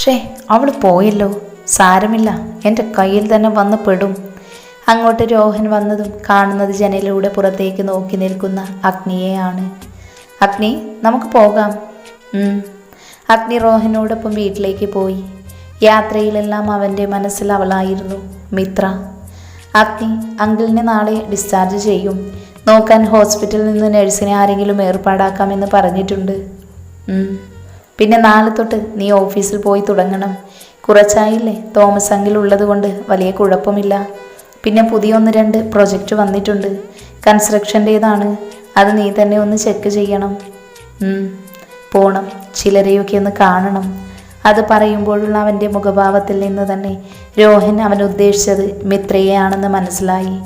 ഷേ അവൾ പോയല്ലോ. സാരമില്ല എന്റെ കയ്യിൽ തന്നെ വന്ന് പെടും. അങ്ങോട്ട് രോഹൻ വന്നതും കാണുന്നത് ജനലിലൂടെ പുറത്തേക്ക് നോക്കി നിൽക്കുന്ന അഗ്നിയെയാണ്. അഗ്നി നമുക്ക് പോകാം. അഗ്നി റോഹനോടൊപ്പം വീട്ടിലേക്ക് പോയി. യാത്രയിലെല്ലാം അവന്റെ മനസ്സിൽ അവളായിരുന്നു മിത്ര. അഗ്നി അങ്കിളിനെ നാളെ ഡിസ്ചാർജ് ചെയ്യും. നോക്കാൻ ഹോസ്പിറ്റലിൽ നിന്ന് നഴ്സിനെ ആരെങ്കിലും ഏർപ്പാടാക്കാമെന്ന് പറഞ്ഞിട്ടുണ്ട്. പിന്നെ നാളെ തൊട്ട് നീ ഓഫീസിൽ പോയി തുടങ്ങണം. കുറച്ചായില്ലേ? തോമസ് അങ്കിൽ ഉള്ളത് കൊണ്ട് വലിയ കുഴപ്പമില്ല. പിന്നെ പുതിയ ഒന്ന് രണ്ട് പ്രൊജക്റ്റ് വന്നിട്ടുണ്ട്. കൺസ്ട്രക്ഷന്റേതാണ്. അത് നീ തന്നെ ഒന്ന് ചെക്ക് ചെയ്യണം. പോണം. ചിലരെയൊക്കെ ഒന്ന് കാണണം. അത് പറയുമ്പോഴുള്ള അവന്റെ മുഖഭാവത്തിൽ നിന്ന് തന്നെ രോഹൻ അവൻ ഉദ്ദേശിച്ചത് മിത്രയെയാണെന്ന് മനസ്സിലായി.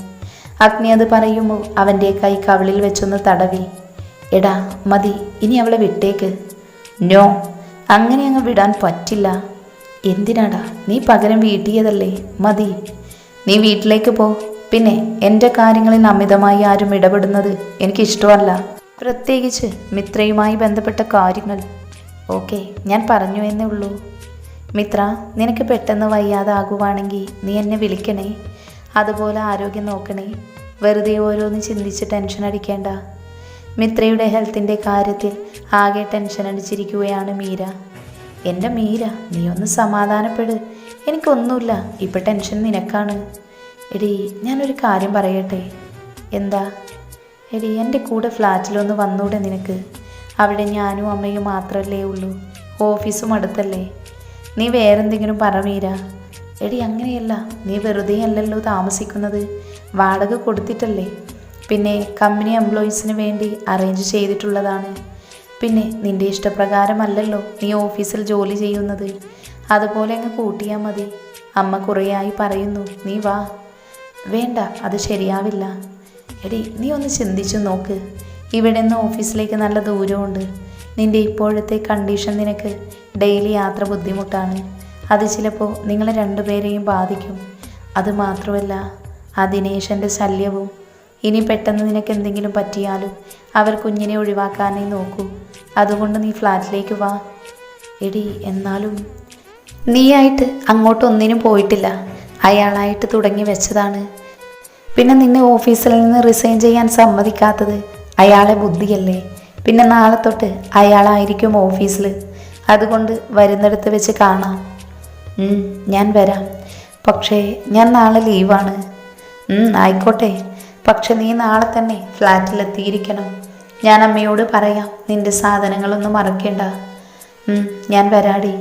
അഗ്നി അത് പറയുമ്പോൾ അവന്റെ കൈ കവിളിൽ വെച്ചൊന്ന് തടവി. എടാ മതി. ഇനി അവളെ വിട്ടേക്ക്. നോ അങ്ങനെ അങ്ങ് വിടാൻ പറ്റില്ല. എന്തിനാടാ? നീ പകരം വീട്ടിയതല്ലേ? മതി. നീ വീട്ടിലേക്ക് പോ. പിന്നെ എന്റെ കാര്യങ്ങളിൽ അമിതമായി ആരും ഇടപെടുന്നത് എനിക്കിഷ്ടമല്ല. പ്രത്യേകിച്ച് മിത്രയുമായി ബന്ധപ്പെട്ട കാര്യങ്ങൾ. ഓക്കെ ഞാൻ പറഞ്ഞു എന്നേ ഉള്ളൂ. മിത്ര നിനക്ക് പെട്ടെന്ന് വയ്യാതാകുവാണെങ്കിൽ നീ എന്നെ വിളിക്കണേ. അതുപോലെ ആരോഗ്യം നോക്കണേ. വെറുതെ ഓരോന്ന് ചിന്തിച്ച് ടെൻഷൻ അടിക്കേണ്ട. മിത്രയുടെ ഹെൽത്തിന്റെ കാര്യത്തിൽ ആകെ ടെൻഷൻ അടിച്ചിരിക്കുകയാണ് മീര. എന്റെ മീര നീ ഒന്ന് സമാധാനപ്പെട്. എനിക്കൊന്നുമില്ല ഇപ്പം ടെൻഷൻ നിനക്കാണ്. എടി ഞാനൊരു കാര്യം പറയട്ടെ? എന്താ? എടി എന്റെ കൂടെ ഫ്ലാറ്റിലൊന്ന് വന്നൂടെ നിനക്ക്? അവിടെ ഞാനും അമ്മയും മാത്രമല്ലേ ഉള്ളൂ ഓഫീസും അടുത്തല്ലേ? നീ വേറെന്തെങ്കിലും പറ മീര. എടി അങ്ങനെയല്ല നീ വെറുതെ അല്ലല്ലോ താമസിക്കുന്നത്. വാടക കൊടുത്തിട്ടല്ലേ? പിന്നെ കമ്പനി എംപ്ലോയീസിന് വേണ്ടി അറേഞ്ച് ചെയ്തിട്ടുള്ളതാണ്. പിന്നെ നിന്റെ ഇഷ്ടപ്രകാരമല്ലല്ലോ നീ ഓഫീസിൽ ജോലി ചെയ്യുന്നത്. അതുപോലെ അങ്ങ് കൂട്ടിയാൽ മതി. അമ്മ കുറേയായി പറയുന്നു നീ വാ. വേണ്ട അത് ശരിയാവില്ല. എടി നീ ഒന്ന് ചിന്തിച്ചു നോക്ക്. ഇവിടെ നിന്ന് ഓഫീസിലേക്ക് നല്ല ദൂരമുണ്ട്. നിന്റെ ഇപ്പോഴത്തെ കണ്ടീഷൻ നിനക്ക് ഡെയിലി യാത്ര ബുദ്ധിമുട്ടാണ്. അത് ചിലപ്പോൾ നിങ്ങളെ രണ്ടുപേരെയും ബാധിക്കും. അത് മാത്രമല്ല ആ ദിനേശന്റെ ശല്യവും ഇനി പെട്ടെന്ന് നിനക്ക് എന്തെങ്കിലും പറ്റിയാലും അവർ കുഞ്ഞിനെ ഒഴിവാക്കാനേ നോക്കൂ. അതുകൊണ്ട് നീ ഫ്ലാറ്റിലേക്ക് വാ. എടി എന്നാലും നീയായിട്ട് അങ്ങോട്ടൊന്നിനും പോയിട്ടില്ല. അയാളായിട്ട് തുടങ്ങി വെച്ചതാണ്. പിന്നെ നിന്നെ ഓഫീസിൽ നിന്ന് റിസൈൻ ചെയ്യാൻ സമ്മതിക്കാത്തത് അയാളെ ബുദ്ധിയല്ലേ? പിന്നെ നാളെ തൊട്ട് അയാളായിരിക്കും ഓഫീസിൽ അതുകൊണ്ട് വരുന്നിടത്ത് വെച്ച് കാണാം. ഞാൻ വരാം. പക്ഷേ ഞാൻ നാളെ ലീവാണ്. ആയിക്കോട്ടെ. പക്ഷെ നീ നാളെ തന്നെ ഫ്ലാറ്റിലെത്തിയിരിക്കണം. ഞാൻ അമ്മയോട് പറയാം നിന്റെ സാധനങ്ങളൊന്നും മറക്കേണ്ട. ഞാൻ വരാടി.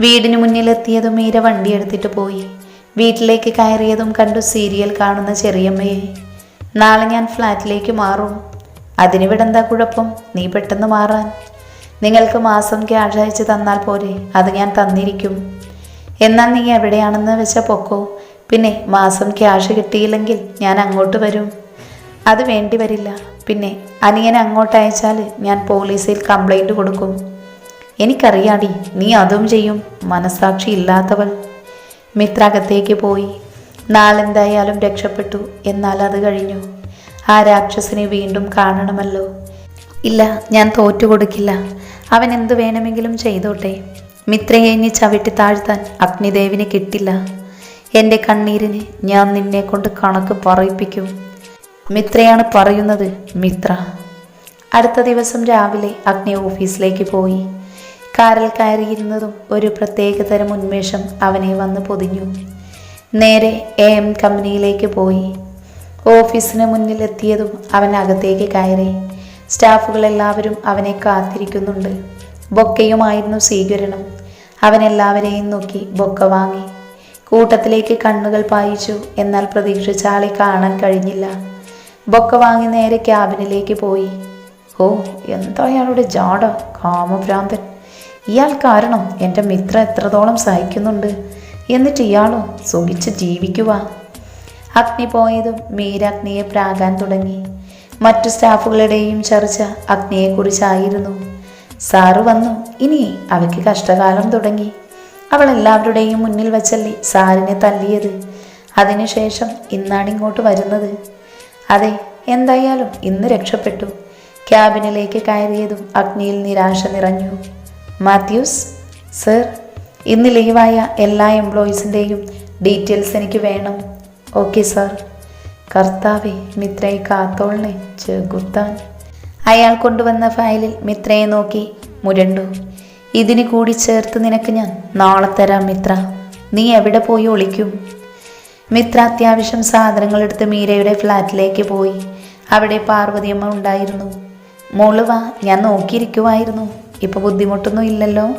വീടിന് മുന്നിലെത്തിയതും മീര വണ്ടി എടുത്തിട്ട് പോയി. വീട്ടിലേക്ക് കയറിയതും കണ്ടു സീരിയൽ കാണുന്ന ചെറിയമ്മയെ. നാളെ ഞാൻ ഫ്ലാറ്റിലേക്ക് മാറും. അതിനിവിടെ എന്താ കുഴപ്പം? നീ പെട്ടെന്ന് മാറാൻ. നിങ്ങൾക്ക് മാസം ക്യാഷ് തന്നാൽ പോരെ അത് ഞാൻ തന്നിരിക്കും. എന്നാൽ നീ എവിടെയാണെന്ന് വെച്ച പൊക്കോ. പിന്നെ മാസം ക്യാഷ് കിട്ടിയില്ലെങ്കിൽ ഞാൻ അങ്ങോട്ട് വരും. അത് വേണ്ടി വരില്ല. പിന്നെ അനിയനെ അങ്ങോട്ട് അയച്ചാൽ ഞാൻ പോലീസിൽ കംപ്ലൈന്റ് കൊടുക്കും. എനിക്കറിയാടി നീ അതും ചെയ്യും. മനസാക്ഷി ഇല്ലാത്തവൾ. മിത്ര അകത്തേക്ക് പോയി. നാളെന്തായാലും രക്ഷപ്പെട്ടു. എന്നാൽ അത് കഴിഞ്ഞു. ആ രാക്ഷസിനെ വീണ്ടും കാണണമല്ലോ. ഇല്ല ഞാൻ തോറ്റു കൊടുക്കില്ല. അവൻ എന്തു വേണമെങ്കിലും ചെയ്തോട്ടെ. മിത്രയെ ഇനി ചവിട്ടി താഴ്ത്താൻ അഗ്നിദേവിന് കിട്ടില്ല. എന്റെ കണ്ണീരിന് ഞാൻ നിന്നെ കൊണ്ട് കണക്ക് പറയിപ്പിക്കും. മിത്രയാണ് പറയുന്നത് മിത്ര. അടുത്ത ദിവസം രാവിലെ അഗ്നി ഓഫീസിലേക്ക് പോയി. കാറിൽ കയറിയിരുന്നതും ഒരു പ്രത്യേകതരം ഉന്മേഷം അവനെ വന്ന് പൊതിഞ്ഞു. നേരെ എ എം കമ്പനിയിലേക്ക് പോയി. ഓഫീസിന് മുന്നിലെത്തിയതും അവൻ അകത്തേക്ക് കയറി. സ്റ്റാഫുകളെല്ലാവരും അവനെ കാത്തിരിക്കുന്നുണ്ട്. ബൊക്കയുമായിരുന്നു സ്വീകരണം. അവൻ എല്ലാവരെയും നോക്കി ബൊക്ക വാങ്ങി. കൂട്ടത്തിലേക്ക് കണ്ണുകൾ പായിച്ചു. എന്നാൽ പ്രതീക്ഷിച്ച ആളെ കാണാൻ കഴിഞ്ഞില്ല. ബൊക്ക വാങ്ങി നേരെ ക്യാബിനിലേക്ക് പോയി. ഓ എന്താ അയാളുടെ ജാട കാമഭ്രാന്തൻ. ഇയാൾ കാരണം എന്റെ മിത്ര എത്രത്തോളം സഹിക്കുന്നുണ്ട്. എന്നിട്ട് ഇയാളോ സുഖിച്ച് ജീവിക്കുക അഗ്നി പോയതും മീര അഗ്നിയെ പ്രാകാൻ തുടങ്ങി. മറ്റു സ്റ്റാഫുകളുടെയും ചർച്ച അഗ്നിയെക്കുറിച്ചായിരുന്നു. സാറ് വന്നു. ഇനി അവയ്ക്ക് കഷ്ടകാലം തുടങ്ങി. അവൾ എല്ലാവരുടെയും മുന്നിൽ വച്ചല്ലേ സാറിനെ തല്ലിയത്? അതിനുശേഷം ഇന്നാണ് ഇങ്ങോട്ട് വരുന്നത്. അതെ എന്തായാലും ഇന്ന് രക്ഷപ്പെട്ടു. ക്യാബിനിലേക്ക് കയറിയതും അഗ്നിയിൽ നിരാശ നിറഞ്ഞു. മാത്യൂസ് സർ ഇന്ന് ലീവായ എല്ലാ എംപ്ലോയീസിന്റെയും ഡീറ്റെയിൽസ് എനിക്ക് വേണം. Okay sir. കർത്താവെ മിത്രയെ കാത്തോളിനെ ചെകുത്താൻ. അയാൾ കൊണ്ടുവന്ന ഫയലിൽ മിത്രയെ നോക്കി മുരണ്ടു. ഇതിന് കൂടി ചേർത്ത് നിനക്ക് ഞാൻ നാളെ തരാം മിത്ര. നീ എവിടെ പോയി ഒളിക്കും? മിത്ര അത്യാവശ്യം സാധനങ്ങൾ എടുത്ത് മീരയുടെ ഫ്ലാറ്റിലേക്ക് പോയി. അവിടെ പാർവതിയമ്മ ഉണ്ടായിരുന്നു. മോളുവ ഞാൻ നോക്കിയിരിക്കുമായിരുന്നു ഇപ്പൊ ബുദ്ധിമുട്ടൊന്നും ഇല്ലല്ലോ?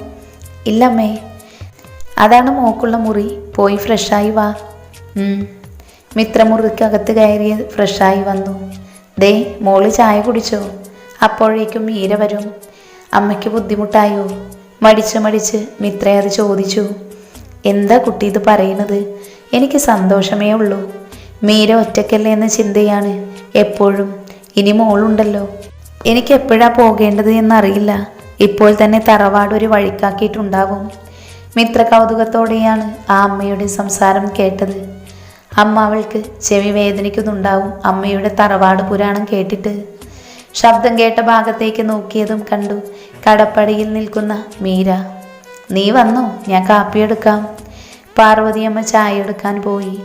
ഇല്ലമ്മേ. അതാണ് മോക്കുള്ള മുറി. പോയി ഫ്രഷായി വാ. മിത്രമുറിക്കകത്ത് കയറി ഫ്രഷായി വന്നു. ദേ മോൾ ചായ കുടിച്ചോ? അപ്പോഴേക്കും മീര വരും. അമ്മയ്ക്ക് ബുദ്ധിമുട്ടായോ? മടിച്ച് മടിച്ച് മിത്ര അത് ചോദിച്ചു എന്താ കുട്ടി ഇത് പറയുന്നത്? എനിക്ക് സന്തോഷമേ ഉള്ളൂ. മീര ഒറ്റക്കല്ലേ എന്ന ചിന്തയാണ്. എപ്പോഴും ഇനി മോളുണ്ടല്ലോ. എനിക്ക് എപ്പോഴാ പോകേണ്ടത് എന്നറിയില്ല. ഇപ്പോൾ തന്നെ തറവാട് ഒരു വഴിക്കാക്കിയിട്ടുണ്ടാവും. മിത്ര കൗതുകത്തോടെയാണ് ആ അമ്മയുടെ സംസാരം കേട്ടത്. അമ്മ അവൾക്ക് ചെവി വേദനിക്കുന്നുണ്ടാവും അമ്മയുടെ തറവാട് പുരാണം കേട്ടിട്ട്. ശബ്ദം കേട്ട ഭാഗത്തേക്ക് നോക്കിയതും കണ്ടു കടപ്പടിയിൽ നിൽക്കുന്ന മീര നീ വന്നോ? ഞാൻ കാപ്പിയെടുക്കാം പാർവതിയമ്മ ചായ എടുക്കാൻ പോയി.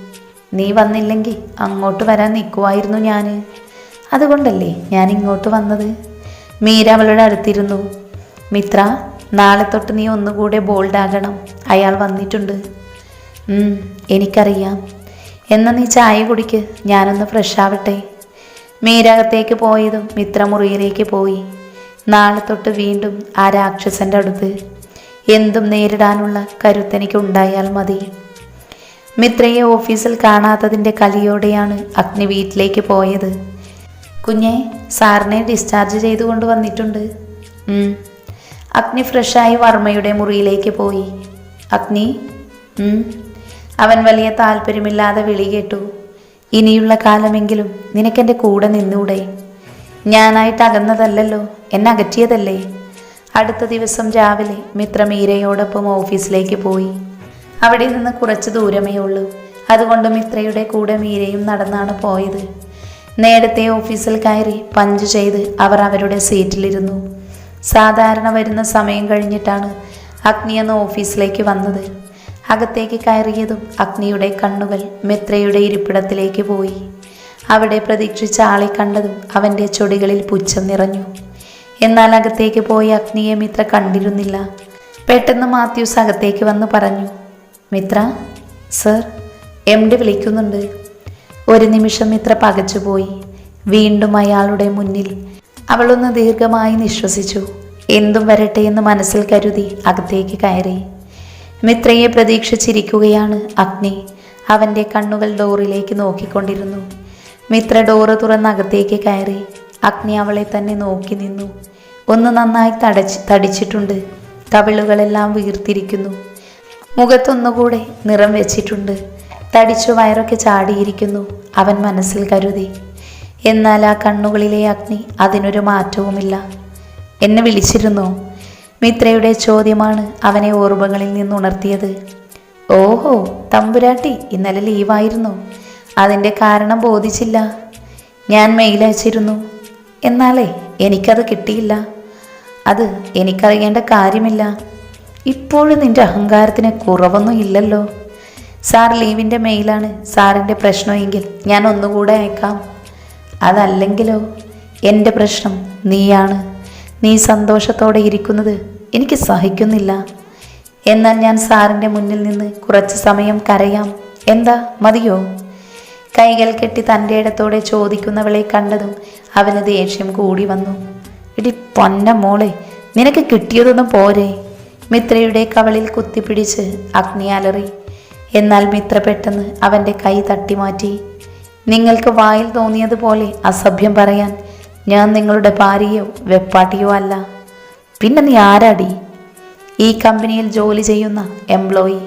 നീ വന്നില്ലെങ്കിൽ അങ്ങോട്ട് വരാൻ നിൽക്കുമായിരുന്നു ഞാൻ അതുകൊണ്ടല്ലേ ഞാൻ ഇങ്ങോട്ട് വന്നത്? മീര അവളുടെ അടുത്തിരുന്നു. മിത്ര നാളെ തൊട്ട് നീ ഒന്നുകൂടെ ബോൾഡാകണം. അയാൾ വന്നിട്ടുണ്ട്. എനിക്കറിയാം. എന്നാൽ നീ ചായ കുടിക്ക്. ഞാനൊന്ന് ഫ്രഷ് ആവട്ടെ. മീരകത്തേക്ക് പോയതും മിത്രമുറിയിലേക്ക് പോയി. നാളെ തൊട്ട് വീണ്ടും ആ രാക്ഷസന്റെ അടുത്ത് എന്തും നേരിടാനുള്ള കരുത്തെനിക്ക് ഉണ്ടായാൽ മതി. മിത്രയെ ഓഫീസിൽ കാണാത്തതിന്റെ കലിയോടെയാണ് അഗ്നി വീട്ടിലേക്ക് പോയത്. കുഞ്ഞെ സാറിനെ ഡിസ്ചാർജ് ചെയ്തു കൊണ്ടുവന്നിട്ടുണ്ട് വന്നിട്ടുണ്ട് അഗ്നി ഫ്രഷായി വർമ്മയുടെ മുറിയിലേക്ക് പോയി. അഗ്നി. അവൻ വലിയ താല്പര്യമില്ലാതെ വിളി കേട്ടു. ഇനിയുള്ള കാലമെങ്കിലും നിനക്കെന്റെ കൂടെ നിന്നൂടെ. ഞാനായിട്ട് അകന്നതല്ലല്ലോ എന്നെ അകറ്റിയതല്ലേ? അടുത്ത ദിവസം രാവിലെ മിത്ര മീരയോടൊപ്പം ഓഫീസിലേക്ക് പോയി. അവിടെ നിന്ന് കുറച്ച് ദൂരമേ ഉള്ളൂ. അതുകൊണ്ട് മിത്രയുടെ കൂടെ മീരയും നടന്നാണ് പോയത്. നേരത്തെ ഓഫീസിൽ കയറി പഞ്ച് ചെയ്ത് അവർ അവരുടെ സീറ്റിലിരുന്നു. സാധാരണ വരുന്ന സമയം കഴിഞ്ഞിട്ടാണ് അഗ്നി എന്ന ഓഫീസിലേക്ക് വന്നത്. അകത്തേക്ക് കയറിയതും അഗ്നിയുടെ കണ്ണുകൾ മിത്രയുടെ ഇരിപ്പിടത്തിലേക്ക് പോയി. അവിടെ പ്രതീക്ഷിച്ച ആളെ കണ്ടതും അവന്റെ ചൊടികളിൽ പുച്ഛം നിറഞ്ഞു. എന്നാൽ അകത്തേക്ക് പോയി അഗ്നിയെ മിത്ര കണ്ടിരുന്നില്ല. പെട്ടെന്ന് മാത്യൂസ് അകത്തേക്ക് വന്ന് പറഞ്ഞു മിത്ര സർ എം ഡി വിളിക്കുന്നുണ്ട്. ഒരു നിമിഷം മിത്ര പകച്ചുപോയി. വീണ്ടും അയാളുടെ മുന്നിൽ അവളൊന്ന് ദീർഘമായി നിശ്വസിച്ചു. എന്തും വരട്ടെ എന്ന് മനസ്സിൽ കരുതി അകത്തേക്ക് കയറി. മിത്രയെ പ്രതീക്ഷിച്ചിരിക്കുകയാണ് അഗ്നി. അവന്റെ കണ്ണുകൾ ഡോറിലേക്ക് നോക്കിക്കൊണ്ടിരുന്നു. മിത്ര ഡോറ് തുറന്ന് അകത്തേക്ക് കയറി. അഗ്നി അവളെ തന്നെ നോക്കി നിന്നു. ഒന്ന് നന്നായി തടച്ച് തടിച്ചിട്ടുണ്ട്. കവിളുകളെല്ലാം വീർത്തിരിക്കുന്നു. മുഖത്തൊന്നുകൂടെ നിറം വെച്ചിട്ടുണ്ട്. തടിച്ചു വയറൊക്കെ ചാടിയിരിക്കുന്നു. അവൻ മനസ്സിൽ കരുതി. എന്നാൽ ആ കണ്ണുകളിലെ അഗ്നി അതിനൊരു മാറ്റവുമില്ല. എന്നെ വിളിച്ചിരുന്നോ? മിത്രയുടെ ചോദ്യമാണ് അവനെ ഓർമ്മകളിൽ നിന്നുണർത്തിയത് ഓഹോ തമ്പുരാട്ടി ഇന്നലെ ലീവായിരുന്നു. അതിന്റെ കാരണം ബോധിച്ചില്ല. ഞാൻ മെയിൽ അയച്ചിരുന്നു. എന്നാലേ എനിക്കത് കിട്ടിയില്ല. അത് എനിക്കറിയേണ്ട കാര്യമില്ല. ഇപ്പോഴും നിന്റെ അഹങ്കാരത്തിന് കുറവൊന്നും ഇല്ലല്ലോ. സാർ ലീവിന്റെ മെയിലാണ് സാറിന്റെ പ്രശ്നമെങ്കിൽ ഞാൻ ഒന്നുകൂടെ അയക്കാം. അതല്ലെങ്കിലോ? എന്റെ പ്രശ്നം നീയാണ്. നീ സന്തോഷത്തോടെ ഇരിക്കുന്നത് എനിക്ക് സഹിക്കുന്നില്ല. എന്നാൽ ഞാൻ സാറിന്റെ മുന്നിൽ നിന്ന് കുറച്ച് സമയം കരയാം. എന്താ? മതിയോ? കൈകൾ കെട്ടി തന്റെ ഇടത്തോടെ ചോദിക്കുന്നവളെ കണ്ടതും അവന് ദേഷ്യം കൂടി വന്നു. ഇടി പൊന്ന മോളെ നിനക്ക് കിട്ടിയതൊന്നും പോരെ മിത്രയുടെ കവളിൽ കുത്തിപ്പിടിച്ച് അഗ്നി അലറി. എന്നാൽ മിത്ര പെട്ടെന്ന് അവന്റെ കൈ തട്ടിമാറ്റി. നിങ്ങൾക്ക് വായിൽ തോന്നിയതുപോലെ അസഭ്യം പറയാൻ ഞാൻ നിങ്ങളുടെ ഭാര്യയോ വെപ്പാട്ടിയോ അല്ല. പിന്നെ നീ ആരാടി? ഈ കമ്പനിയിൽ ജോലി ചെയ്യുന്ന എംപ്ലോയി.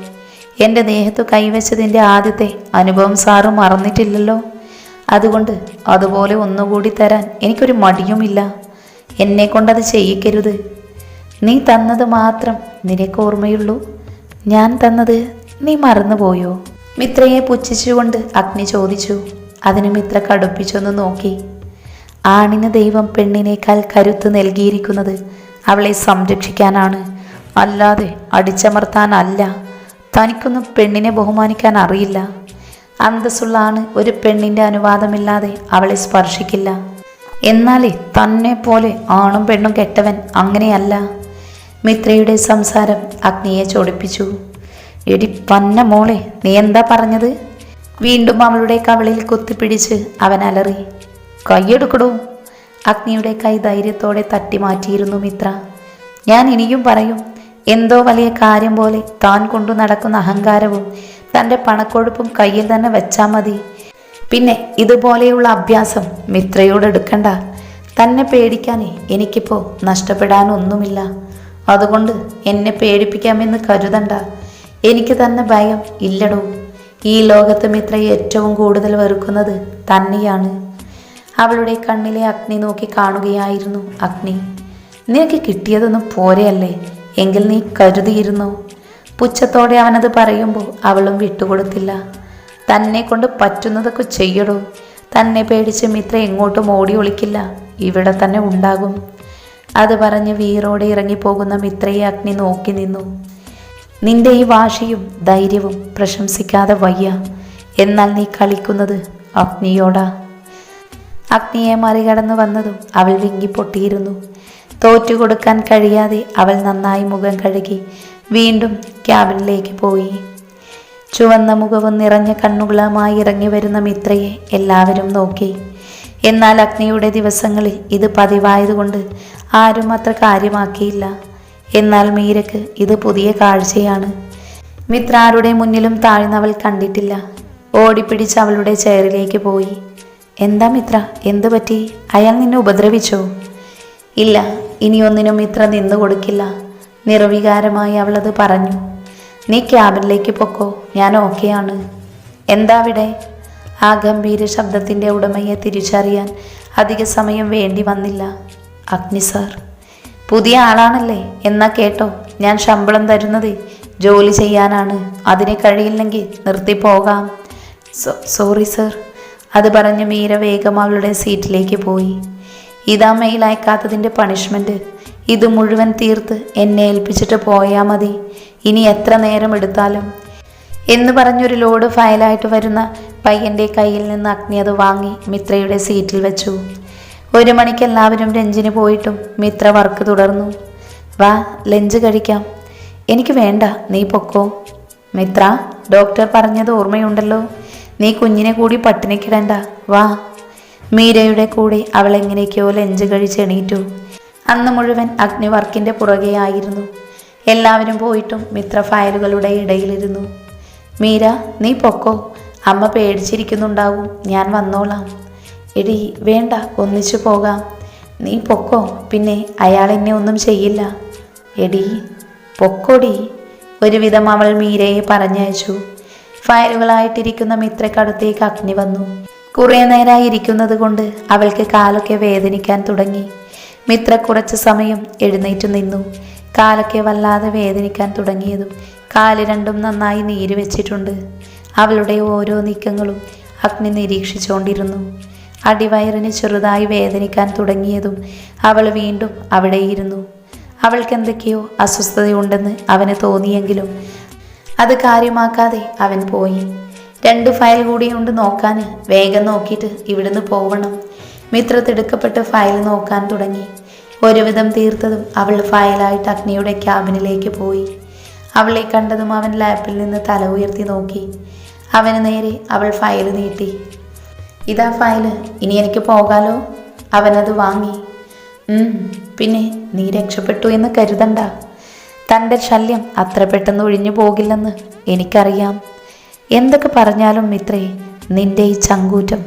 എന്റെ ദേഹത്ത് കൈവച്ചതിന്റെ ആദ്യത്തെ അനുഭവം സാറ് മറന്നിട്ടില്ലല്ലോ. അതുകൊണ്ട് അതുപോലെ ഒന്നുകൂടി തരാൻ എനിക്കൊരു മടിയുമില്ല. എന്നെ കൊണ്ടത് ചെയ്യിക്കരുത്. നീ തന്നത് മാത്രം നിനക്ക് ഓർമ്മയുള്ളൂ. ഞാൻ തന്നത് നീ മറന്നുപോയോ? മിത്രയെ പുച്ഛിച്ചുകൊണ്ട് അഗ്നി ചോദിച്ചു. അതിന് മിത്ര കടുപ്പിച്ചൊന്ന് നോക്കി. ആണിന് ദൈവം പെണ്ണിനേക്കാൾ കരുത്ത് നൽകിയിരിക്കുന്നത് അവളെ സംരക്ഷിക്കാനാണ്. അല്ലാതെ അടിച്ചമർത്താനല്ല. തനിക്കൊന്നും പെണ്ണിനെ ബഹുമാനിക്കാൻ അറിയില്ല. അന്തസ്സുള്ളാണ് ഒരു പെണ്ണിന്റെ അനുവാദമില്ലാതെ അവളെ സ്പർശിക്കില്ല. എന്നാലേ തന്നെ പോലെ ആണും പെണ്ണും കെട്ടവൻ അങ്ങനെയല്ല. മിത്രയുടെ സംസാരം അഗ്നിയെ ചൊടിപ്പിച്ചു. എടി പന്ന മോളെ നീ എന്താ പറഞ്ഞത്? വീണ്ടും അവളുടെ കവളിൽ കുത്തിപ്പിടിച്ച് അവൻ അലറി. കൈയെടുക്കടൂ. അഗ്നിയുടെ കൈ ധൈര്യത്തോടെ തട്ടി മാറ്റിയിരുന്നു മിത്ര. ഞാൻ ഇനിയും പറയും. എന്തോ വലിയ കാര്യം പോലെ താൻ കൊണ്ടു നടക്കുന്ന അഹങ്കാരവും തന്റെ പണക്കൊഴുപ്പും കയ്യിൽ തന്നെ വെച്ചാൽ മതി. പിന്നെ ഇതുപോലെയുള്ള അഭ്യാസം മിത്രയോട് എടുക്കണ്ട. തന്നെ പേടിക്കാനേ എനിക്കിപ്പോൾ നഷ്ടപ്പെടാനൊന്നുമില്ല. അതുകൊണ്ട് എന്നെ പേടിപ്പിക്കാമെന്ന് കരുതണ്ട. എനിക്ക് തന്നെ ഭയം ഇല്ലടോ. ഈ ലോകത്ത് മിത്ര ഏറ്റവും കൂടുതൽ വെറുക്കുന്നത് തന്നെയാണ്. അവളുടെ കണ്ണിലെ അഗ്നി നോക്കി കാണുകയായിരുന്നു അഗ്നി. നിനക്ക് കിട്ടിയതൊന്നും പോരെയല്ലേ? എങ്കിൽ നീ കരുതിയിരുന്നു. പുച്ഛത്തോടെ അവനത് പറയുമ്പോൾ അവളും വിട്ടുകൊടുത്തില്ല. തന്നെ കൊണ്ട് പറ്റുന്നതൊക്കെ ചെയ്യടോ. തന്നെ പേടിച്ച് മിത്ര എങ്ങോട്ടും ഓടി ഒളിക്കില്ല. ഇവിടെ തന്നെ ഉണ്ടാകും. അത് പറഞ്ഞ് വീറോടെ ഇറങ്ങിപ്പോകുന്ന മിത്രയെ അഗ്നി നോക്കി നിന്നു. നിന്റെ ഈ വാശിയും ധൈര്യവും പ്രശംസിക്കാതെ വയ്യ. എന്നാൽ നീ കളിക്കുന്നത് അഗ്നിയോടാ. അഗ്നിയെ മറികടന്നു വന്നതും അവൾ വിങ്ങിപ്പൊട്ടിയിരുന്നു തോറ്റുകൊടുക്കാൻ കഴിയാതെ അവൾ നന്നായി മുഖം കഴുകി വീണ്ടും ക്യാബിനിലേക്ക് പോയി. ചുവന്ന മുഖവും നിറഞ്ഞ കണ്ണുകളുമായി ഇറങ്ങി വരുന്ന മിത്രയെ എല്ലാവരും നോക്കി. എന്നാൽ അഗ്നിയുടെ ദിവസങ്ങളിൽ ഇത് പതിവായതുകൊണ്ട് ആരും അത്ര കാര്യമാക്കിയില്ല. എന്നാൽ മീരക്ക് ഇത് പുതിയ കാഴ്ചയാണ്. മിത്ര ആരുടെ മുന്നിലും താഴ്ന്നവൾ കണ്ടിട്ടില്ല. ഓടിപ്പിടിച്ച് അവളുടെ ചെയറിലേക്ക് പോയി. എന്താ മിത്ര? എന്തു പറ്റി അയാൾ നിന്നെ ഉപദ്രവിച്ചോ? ഇല്ല ഇനിയൊന്നിനും ഇത്ര നിന്നു കൊടുക്കില്ല. നിർവികാരമായി അവളത് പറഞ്ഞു. നീ ക്യാബിനിലേക്ക് പൊക്കോ. ഞാൻ ഓക്കെയാണ്. എന്താ അവിടെ? ആ ഗംഭീര ശബ്ദത്തിന്റെ ഉടമയെ തിരിച്ചറിയാൻ അധിക സമയം വേണ്ടി വന്നില്ല. അഗ്നി സാർ. പുതിയ ആളാണല്ലേ. എന്നാ കേട്ടോ. ഞാൻ ശമ്പളം തരുന്നത് ജോലി ചെയ്യാനാണ്. അതിന് കഴിയില്ലെങ്കിൽ നിർത്തി പോകാം സോറി സർ. അത് പറഞ്ഞ് മീര വേഗം അവളുടെ സീറ്റിലേക്ക് പോയി. ഇതാ മെയിൽ അയക്കാത്തതിന്റെ പണിഷ്മെന്റ് ഇത് മുഴുവൻ തീർത്ത് എന്നെ ഏൽപ്പിച്ചിട്ട് പോയാൽ മതി. ഇനി എത്ര നേരം എടുത്താലും. എന്ന് പറഞ്ഞൊരു ലോഡ് ഫയലായിട്ട് വരുന്ന പയ്യന്റെ കയ്യിൽ നിന്ന് അഗ്നി അത് വാങ്ങി മിത്രയുടെ സീറ്റിൽ വെച്ചു. ഒരു മണിക്ക് എല്ലാവരും രഞ്ജിന് പോയിട്ടും മിത്ര വർക്ക് തുടർന്നു. വാ ലഞ്ച് കഴിക്കാം. എനിക്ക് വേണ്ട നീ പൊക്കോ. മിത്ര ഡോക്ടർ പറഞ്ഞത് ഓർമ്മയുണ്ടല്ലോ. നീ കുഞ്ഞിനെ കൂടി പട്ടിണിക്കിടണ്ട. വാ. മീരയുടെ കൂടെ അവൾ എങ്ങനെയൊക്കെയോ ലഞ്ച് കഴിച്ച് എണീറ്റു. അന്ന് മുഴുവൻ അഗ്നിവർക്കിന്റെ പുറകെ പുറകെയായിരുന്നു എല്ലാവരും പോയിട്ടും മിത്ര ഫയലുകളുടെ ഇടയിലിരുന്നു. മീര നീ പൊക്കോ? അമ്മ പേടിച്ചിരിക്കുന്നുണ്ടാവും. ഞാൻ വന്നോളാം. എടി വേണ്ട ഒന്നിച്ചു പോകാം. നീ പൊക്കോ? പിന്നെ അയാൾ എന്നെ ഒന്നും ചെയ്യില്ല. എടി പൊക്കോടി. ഒരുവിധം അവൾ മീരയെ പറഞ്ഞയച്ചു. ഫയലുകളായിട്ടിരിക്കുന്ന മിത്രക്കടുത്തേക്ക് അഗ്നി വന്നു. കുറേ നേരമായി ഇരിക്കുന്നത് കൊണ്ട് അവൾക്ക് കാലൊക്കെ വേദനിക്കാൻ തുടങ്ങി. മിത്ര കുറച്ച് സമയം എഴുന്നേറ്റ് നിന്നു. കാലൊക്കെ വല്ലാതെ വേദനിക്കാൻ തുടങ്ങിയതും കാൽ രണ്ടും നന്നായി നീര് വെച്ചിട്ടുണ്ട്. അവളുടെ ഓരോ നീക്കങ്ങളും അഗ്നി നിരീക്ഷിച്ചുകൊണ്ടിരുന്നു അടിവയറിന് ചെറുതായി വേദനിക്കാൻ തുടങ്ങിയതും അവൾ വീണ്ടും അവിടെയിരുന്നു അവൾക്ക് എന്തൊക്കെയോ അസ്വസ്ഥതയുണ്ടെന്ന് അവന് തോന്നിയെങ്കിലും അത് കാര്യമാക്കാതെ അവൻ പോയി. രണ്ട് ഫയൽ കൂടിയുണ്ട് നോക്കാൻ വേഗം നോക്കിയിട്ട് ഇവിടുന്ന് പോകണം മിത്ര തിടുക്കപ്പെട്ട് ഫയൽ നോക്കാൻ തുടങ്ങി. ഒരുവിധം തീർത്തതും അവൾ ഫയലായിട്ട് അഗ്നിയുടെ ക്യാബിനിലേക്ക് പോയി. അവളെ കണ്ടതും അവൻ ലാപ്പിൽ നിന്ന് തല ഉയർത്തി നോക്കി. അവന് നേരെ അവൾ ഫയൽ നീട്ടി. ഇതാ ഫയൽ ഇനി എനിക്ക് പോകാലോ? അവനത് വാങ്ങി. പിന്നെ നീ രക്ഷപ്പെട്ടു എന്ന് കരുതണ്ട. തന്റെ ശല്യം അത്ര പെട്ടെന്ന് ഒഴിഞ്ഞു പോകില്ലെന്ന് എനിക്കറിയാം. എന്തൊക്കെ പറഞ്ഞാലും മിത്രേ നിന്റെ ഈ ചങ്കൂറ്റം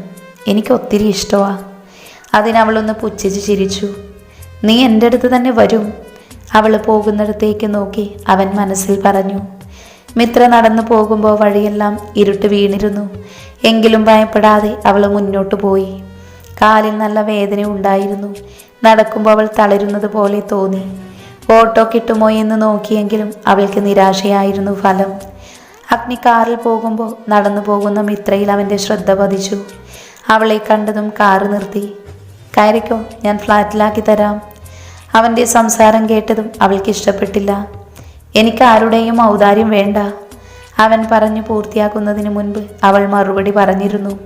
എനിക്ക് ഒത്തിരി ഇഷ്ടമാ അതിനവളൊന്ന് പുച്ഛിച്ച് ചിരിച്ചു. നീ എന്റെ അടുത്ത് തന്നെ വരും. അവൾ പോകുന്നിടത്തേക്ക് നോക്കി അവൻ മനസ്സിൽ പറഞ്ഞു. മിത്ര നടന്നു പോകുമ്പോൾ വഴിയെല്ലാം ഇരുട്ട് വീണിരുന്നു. എങ്കിലും ഭയപ്പെടാതെ അവൾ മുന്നോട്ട് പോയി. കാലിൽ നല്ല വേദന ഉണ്ടായിരുന്നു. നടക്കുമ്പോൾ അവൾ തളരുന്നത് പോലെ തോന്നി. ഓട്ടോ കിട്ടുമോ എന്ന് നോക്കിയെങ്കിലും അവൾക്ക് നിരാശയായിരുന്നു ഫലം. അഗ്നി കാറിൽ പോകുമ്പോൾ നടന്നു പോകുന്ന മിത്രയിൽ അവന്റെ ശ്രദ്ധ പതിച്ചു. അവളെ കണ്ടതും കാറ് നിർത്തി. കയറിക്കോ ഞാൻ ഫ്ലാറ്റിലാക്കി തരാം. അവന്റെ സംസാരം കേട്ടതും അവൾക്ക് ഇഷ്ടപ്പെട്ടില്ല. എനിക്ക് ആരുടെയും ഔദാര്യം വേണ്ട. അവൻ പറഞ്ഞു പൂർത്തിയാക്കുന്നതിന് മുൻപ് അവൾ മറുപടി പറഞ്ഞിരുന്നു.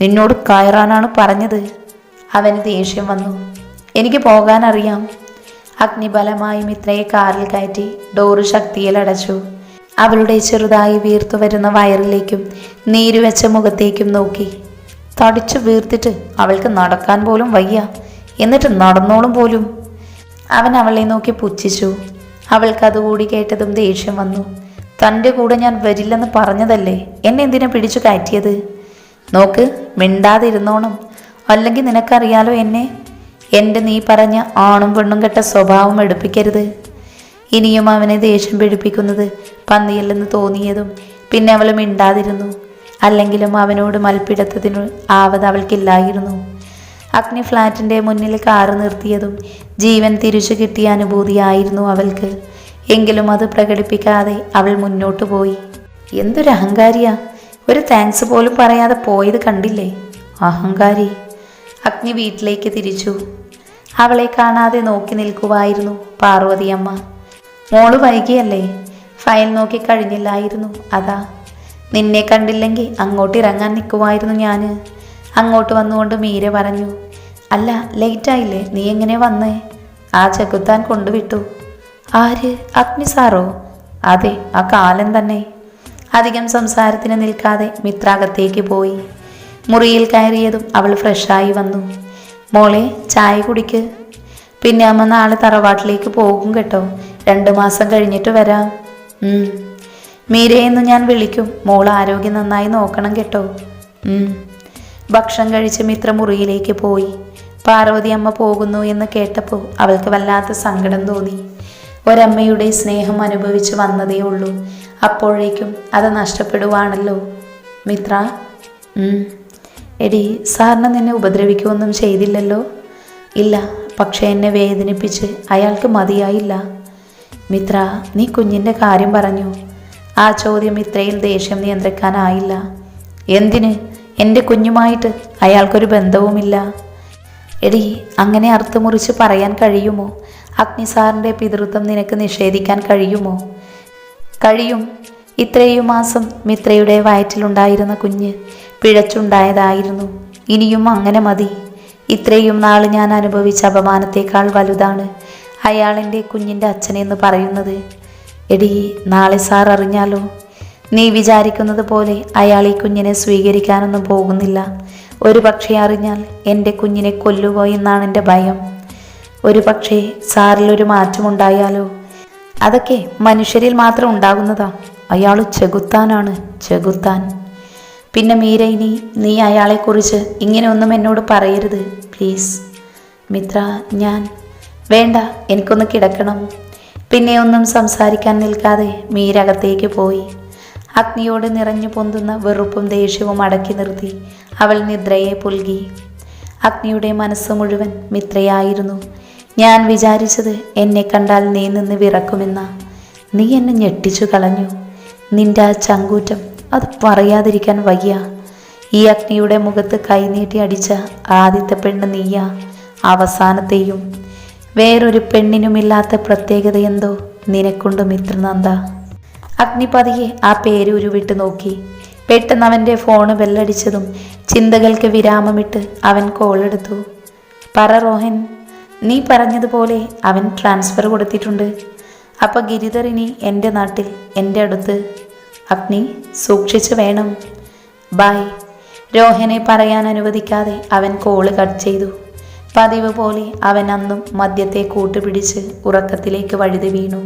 നിന്നോട് കയറാനാണ് പറഞ്ഞത്. അവന് ദേഷ്യം വന്നു. എനിക്ക് പോകാനറിയാം. അഗ്നിബലമായി മിത്രയെ കാറിൽ കയറ്റി ഡോറ് ശക്തിയിൽ അടച്ചു. അവളുടെ ചെറുതായി വീർത്തു വരുന്ന വയറിലേക്കും നീരുവെച്ച മുഖത്തേക്കും നോക്കി. തടിച്ചു വീർത്തിട്ട് അവൾക്ക് നടക്കാൻ പോലും വയ്യ. എന്നിട്ട് നടന്നോളും പോലും. അവൻ അവളെ നോക്കി പുച്ഛിച്ചു. അവൾക്ക് അതുകൂടി കേട്ടതും ദേഷ്യം വന്നു. തന്റെ കൂടെ ഞാൻ വരില്ലെന്ന് പറഞ്ഞതല്ലേ? എന്നെ എന്തിനാ പിടിച്ചു കയറ്റിയത്? നോക്ക് മിണ്ടാതിരുന്നോണം. അല്ലെങ്കിൽ നിനക്കറിയാലോ എന്നെ? എന്റെ നീ പറഞ്ഞ ആണും പെണ്ണും കെട്ട സ്വഭാവം എടുപ്പിക്കരുത്. ഇനിയും അവനെ ദേഷ്യം പിടിപ്പിക്കുന്നത് പന്നിയല്ലെന്ന് തോന്നിയതും പിന്നെ അവൾ മിണ്ടാതിരുന്നു. അല്ലെങ്കിലും അവനോട് മൽപ്പിടത്തതിന് ആവത് അവൾക്കില്ലായിരുന്നു. അഗ്നി ഫ്ലാറ്റിന്റെ മുന്നിൽ കാറ് നിർത്തിയതും ജീവൻ തിരിച്ചു കിട്ടിയ അനുഭൂതിയായിരുന്നു അവൾക്ക്. എങ്കിലും അത് പ്രകടിപ്പിക്കാതെ അവൾ മുന്നോട്ട് പോയി. എന്തൊരു അഹങ്കാരിയാ. ഒരു താങ്ക്സ് പോലും പറയാതെ പോയത് കണ്ടില്ലേ? അഹങ്കാരി. അഗ്നി വീട്ടിലേക്ക് തിരിച്ചു. അവളെ കാണാതെ നോക്കി നിൽക്കുവായിരുന്നു പാർവതിയമ്മ. മോൾ വൈകിയല്ലേ? ഫയൽ നോക്കി കഴിഞ്ഞില്ലായിരുന്നു. അതാ. നിന്നെ കണ്ടില്ലെങ്കിൽ അങ്ങോട്ട് ഇറങ്ങാൻ നിൽക്കുമായിരുന്നു ഞാൻ അങ്ങോട്ട് വന്നുകൊണ്ട് മീര പറഞ്ഞു അല്ല ലേറ്റായില്ലേ? നീ എങ്ങനെ വന്നേ? ആ ചെകുത്താൻ കൊണ്ടുവിട്ടു. ആര്? അഗ്നി സാറോ? അതെ ആ കാലം തന്നെ. അധികം സംസാരത്തിന് നിൽക്കാതെ മിത്രാകത്തേക്ക് പോയി. മുറിയിൽ കയറിയതും അവൾ ഫ്രഷായി വന്നു. മോളെ ചായ കുടിക്ക്. പിന്നെ അമ്മ നാളെ തറവാട്ടിലേക്ക് പോകും കേട്ടോ. രണ്ട് മാസം കഴിഞ്ഞിട്ട് വരാം. മീരയെന്ന് ഞാൻ വിളിക്കും. മോൾ ആരോഗ്യം നന്നായി നോക്കണം കേട്ടോ. ഭക്ഷണം കഴിച്ച് മിത്ര മുറിയിലേക്ക് പോയി. പാർവതി അമ്മ പോകുന്നു എന്ന് കേട്ടപ്പോൾ അവൾക്ക് വല്ലാത്ത സങ്കടം തോന്നി. ഒരമ്മയുടെ സ്നേഹം അനുഭവിച്ച് വന്നതേ ഉള്ളൂ. അപ്പോഴേക്കും അത് നഷ്ടപ്പെടുവാണല്ലോ. മിത്ര. എടി സാറിന് നിന്നെ ഉപദ്രവിക്കുകയൊന്നും ചെയ്തില്ലല്ലോ. ഇല്ല പക്ഷെ എന്നെ വേദനിപ്പിച്ച് അയാൾക്ക് മതിയായില്ല. മിത്ര നീ കുഞ്ഞിന്റെ കാര്യം പറഞ്ഞു. ആ ചോദ്യം മിത്രയിൽ ദേഷ്യം നിയന്ത്രിക്കാനായില്ല. എന്തിന്? എന്റെ കുഞ്ഞുമായിട്ട് അയാൾക്കൊരു ബന്ധവുമില്ല. എടി അങ്ങനെ അർത്ഥമുറിച്ച് പറയാൻ കഴിയുമോ? അഗ്നിസാറിന്റെ പിതൃത്വം നിനക്ക് നിഷേധിക്കാൻ കഴിയുമോ? കഴിയും. ഇത്രയും മാസം മിത്രയുടെ വയറ്റിലുണ്ടായിരുന്ന കുഞ്ഞ് പിഴച്ചുണ്ടായതായിരുന്നു. ഇനിയും അങ്ങനെ മതി. ഇത്രയും നാൾ ഞാൻ അനുഭവിച്ച അപമാനത്തേക്കാൾ വലുതാണ്. അയാൾ എന്റെ കുഞ്ഞിന്റെ അച്ഛനെന്ന് പറയുന്നത്. എടി നാളെ സാർ അറിഞ്ഞാലോ? നീ വിചാരിക്കുന്നത് പോലെ അയാൾ ഈ കുഞ്ഞിനെ സ്വീകരിക്കാനൊന്നും പോകുന്നില്ല. ഒരു പക്ഷേ അറിഞ്ഞാൽ എന്റെ കുഞ്ഞിനെ കൊല്ലുകയോ എന്നാണ് എന്റെ ഭയം. ഒരു പക്ഷേ സാറിലൊരു മാറ്റമുണ്ടായാലോ അതൊക്കെ മനുഷ്യരിൽ മാത്രം ഉണ്ടാകുന്നതാ. അയാൾ ചെകുത്താനാണ് ചെകുത്താൻ. പിന്നെ മീര ഇനി നീ അയാളെക്കുറിച്ച് ഇങ്ങനെയൊന്നും എന്നോട് പറയരുത് പ്ലീസ്. മിത്ര ഞാൻ വേണ്ട എനിക്കൊന്ന് കിടക്കണം. പിന്നെ ഒന്നും സംസാരിക്കാൻ നിൽക്കാതെ മീരകത്തേക്ക് പോയി. അഗ്നിയോട് നിറഞ്ഞു പൊന്തുന്ന വെറുപ്പും ദേഷ്യവും അടക്കി നിർത്തി അവൾ നിദ്രയെ പുൽകി. അഗ്നിയുടെ മനസ്സ് മുഴുവൻ മിത്രയായിരുന്നു. ഞാൻ വിചാരിച്ചത് എന്നെ കണ്ടാൽ നീ നിന്ന് വിറക്കുമെന്ന. നീ എന്നെ ഞെട്ടിച്ചു കളഞ്ഞു. നിന്റെ ആ ചങ്കൂറ്റം അത് പറയാതിരിക്കാൻ വയ്യ. ഈ അഗ്നിയുടെ മുഖത്ത് കൈനീട്ടി അടിച്ച ആദ്യത്തെ പെണ്ണ് നീയ. അവസാനത്തെയും വേറൊരു പെണ്ണിനുമില്ലാത്ത പ്രത്യേകത എന്തോ? നിനക്കുണ്ട് മിത്രനന്ദ അഗ്നിപതിയെ ആ പേര് ഉരുവിട്ട് നോക്കി. പെട്ടെന്ന് അവന്റെ ഫോണ് ബെല്ലടിച്ചതും ചിന്തകൾക്ക് വിരാമമിട്ട് അവൻ കോളെടുത്തു. പറ റോഹൻ നീ പറഞ്ഞതുപോലെ അവൻ ട്രാൻസ്ഫർ കൊടുത്തിട്ടുണ്ട്. അപ്പോൾ ഗിരിധർ ഇനി എന്റെ നാട്ടിൽ എന്റെ അടുത്ത്. അഗ്നി സൂക്ഷിച്ചു വേണം. ബായ്. രോഹനെ പറയാൻ അനുവദിക്കാതെ അവൻ കോൾ കട്ട് ചെയ്തു. പതിവ് പോലെ അവൻ അന്നും മദ്യത്തെ കൂട്ടുപിടിച്ച് ഉറക്കത്തിലേക്ക് വഴുതി വീണു.